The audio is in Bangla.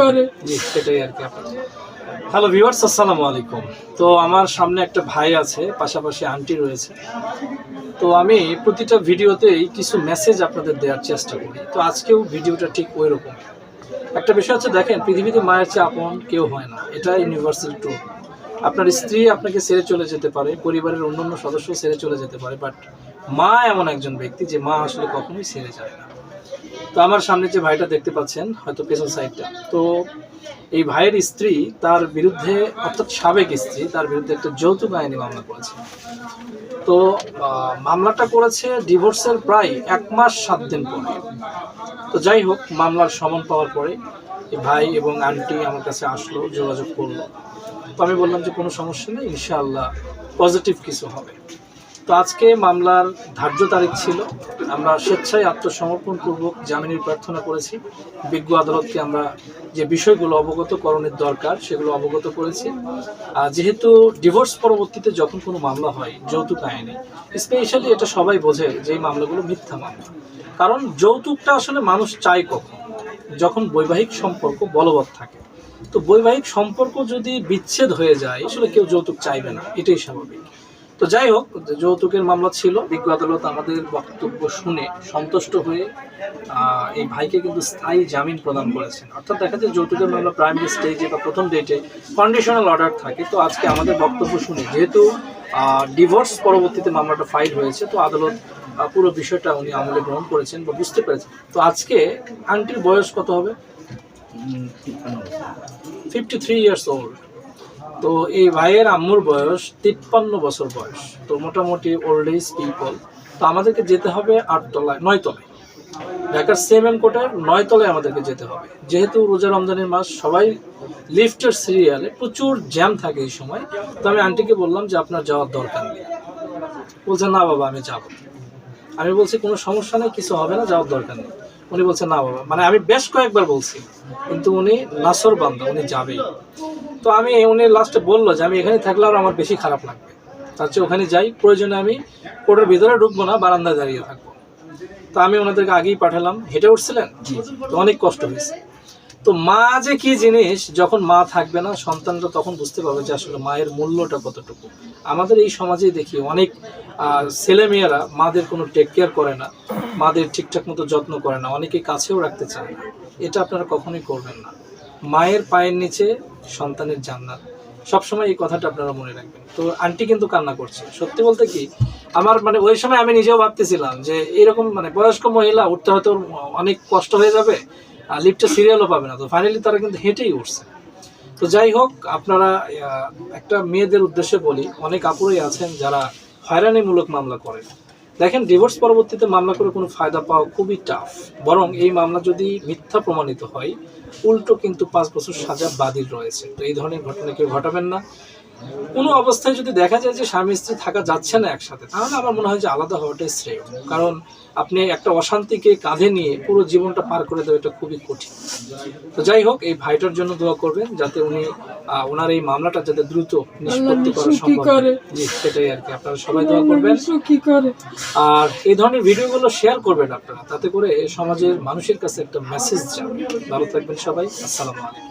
করে। সেটাই আর কি হ্যালো ভিউয়ার্স আসসালামু আলাইকুম। তো আমার সামনে একটা ভাই আছে পাশাপাশি আন্টি রয়েছে। তো আমি প্রতিটা ভিডিওতেই কিছু মেসেজ আপনাদের দেওয়ার চেষ্টা করি। তো আজকেও ভিডিওটা ঠিক ওই রকম একটা বিষয় হচ্ছে দেখেন পৃথিবীতে মায়ের চেয়ে আপন কেউ হয় না। এটা ইউনিভার্সাল ট্রু আপনার স্ত্রী আপনাকে ছেড়ে চলে যেতে পারে পরিবারের অন্যান্য সদস্য ছেড়ে চলে যেতে পারে বাট মা এমন একজন ব্যক্তি যে মা আসলে কখনোই ছেড়ে যায় না। তো আমার সামনে যে ভাইটা দেখতে পাচ্ছেন, হয়তো পেছন সাইডটা। তো এই ভাইয়ের স্ত্রী তার বিরুদ্ধে, অর্থাৎ সাবেক স্ত্রী, তার বিরুদ্ধে একটা যৌতুক আইনি মামলা করেছে। তো মামলাটা করেছে ডিভোর্সের প্রায় এক মাস সাত দিন পরে। তো যাই হোক, মামলার সমন পাওয়ার পরে ভাই এবং আন্টি আমার কাছে আসলো, যোগাযোগ করল। তো আমি বললাম যে কোনো সমস্যা নেই, ইনশাআল্লাহ পজিটিভ কিছু হবে। তো আজকে মামলার ধার্য তারিখ ছিল। আমরা স্বেচ্ছায় আত্মসমর্পণপূর্বক জামিনের প্রার্থনা করেছি। বিজ্ঞ আদালতকে আমরা যে বিষয়গুলো অবগত, করণের দরকার, সেগুলো অবগত করেছি। আর যেহেতু ডিভোর্স পরবর্তীতে যখন কোনো মামলা হয়, যৌতুক আইনে, স্পেশালি এটা সবাই বোঝে যে এই মামলাগুলো মিথ্যা মামলা। কারণ যৌতুকটা আসলে মানুষ চায় কখন? যখন বৈবাহিক সম্পর্ক বলবৎ থাকে। তো বৈবাহিক সম্পর্ক যদি বিচ্ছেদ হয়ে যায়, আসলে কেউ যৌতুক চাইবে না। এটাই স্বাভাবিক। তো যাই হোক যৌতুকের মামলা ছিল। বিজ্ঞ আদালত আমাদের বক্তব্য শুনে সন্তুষ্ট হয়ে এই ভাইকে কিন্তু স্থায়ী জামিন প্রদান করেছেন। অর্থাৎ দেখা যায় যৌতুকের মামলা প্রাইমারি স্টেজে বা প্রথম ডেটে কন্ডিশনাল অর্ডার থাকে। তো আজকে আমাদের বক্তব্য শুনে যেহেতু ডিভোর্স পরবর্তীতে মামলাটা ফাইল হয়েছে তো আদালত পুরো বিষয়টা উনি আমলে গ্রহণ করেছেন বা বুঝতে পেরেছেন। তো আজকে আন্টির বয়স কত হবে? ফিফটি থ্রি ইয়ার্স ওল্ড তো এই ভাইয়ের আম্মুর বয়স তিপ্পান্ন বছর বয়স। তো মোটামুটি ওল্ড এজ পিপল তো আমাদেরকে যেতে হবে আটতলায় নয়তলায় ঢাকার সেভেন কোটার নয়তলায় আমাদেরকে যেতে হবে। যেহেতু রোজা রমজানের মাস, সবাই লিফটের সিরিয়ালে প্রচুর জ্যাম থাকে এই সময়। তো আমি আন্টিকে বললাম যে, আপনার যাওয়ার দরকার নেই। বলছে, না বাবা, আমি যাব। আমি বলছি, কোনো সমস্যা নেই, কিছু হবে না, যাওয়ার দরকার নেই। উনি বলছে, না বাবা। মানে আমি বেশ কয়েকবার বলছি, কিন্তু উনি নাসর বান্দা, উনি যাবেই। তো আমি উনি লাস্টে বলল যে আমি এখানে থাকলে আর আমার বেশি খারাপ লাগবে। তার চেয়ে ওখানে যাই প্রয়োজনে আমি কোর্টের ভিতরে ঢুকবো না বারান্দায় দাঁড়িয়ে থাকব। তো আমি ওনাদেরকে আগেই পাঠালাম। হেঁটে উঠছিলেন? তো অনেক কষ্ট হয়েছে। তো মা যে কি জিনিস যখন মা থাকবে না সন্তানরা তখন বুঝতে পারবে যে আসলে মায়ের মূল্যটা কতটুকু। আমাদের এই সমাজেই দেখি অনেক ছেলেমেয়েরা মাদের কোনো টেক কেয়ার করে না মাদের ঠিকঠাক মতো যত্ন করে না অনেকে কাছেও রাখতে চায় না। এটা আপনারা কখনোই করবেন না। মায়ের পায়ের নিচে সন্তানের জান্নাত। সবসময় এই কথাটা আপনারা মনে রাখবেন। তো আন্টি কিন্তু কান্না করছে। সত্যি বলতে কি, আমার মানে ওই সময় আমি নিজেও ভাবতেছিলাম যে এরকম মানে বয়স্ক মহিলা উঠতে হয়তো অনেক কষ্ট হয়ে যাবে, আর লিফটে সিরিয়ালও পাবে না। তো ফাইনালি তারা কিন্তু হেঁটেই উঠছে। তো যাই হোক, আপনারা একটা মেয়েদের উদ্দেশ্যে বলি, অনেক আপুরাই আছেন যারা হয়রানিমূলক মামলা করেন। দেখেন ডিভোর্স পরবর্তীতে মামলা করে কোনো ফায়দা পাওয়া খুবই টাফ বরং এই মামলা যদি মিথ্যা প্রমাণিত হয়, উল্টো কিন্তু পাঁচ বছর সাজা বাদির রয়েছে। তো এই ধরনের ঘটনা কেউ ঘটাবেন না। কোনো অবস্থায় যদি দেখা যায় যে স্বামী স্ত্রী থাকা যাচ্ছে না একসাথে তাহলে আমার মনে হয় যে আলাদা হওয়াটাই শ্রেয়। কারণ আপনি একটা অশান্তিকে কাঁধে নিয়ে পুরো জীবনটা পার করে দেওয়া এটা খুবই কঠিন। তো যাই হোক এই ভাইটার জন্য দোয়া করবেন যাতে উনি ওনার এই মামলাটা যাতে দ্রুত নিষ্পত্তি করা সম্ভব করে। জি সেটাই আর কি। আপনারা সবাই দোয়া করবেন। আর এই ধরনের ভিডিওগুলো শেয়ার করবেন আপনারা তাতে করে সমাজের মানুষের কাছে একটা মেসেজ যাবে। ভালো থাকবেন সবাই। আসসালামু আলাইকুম।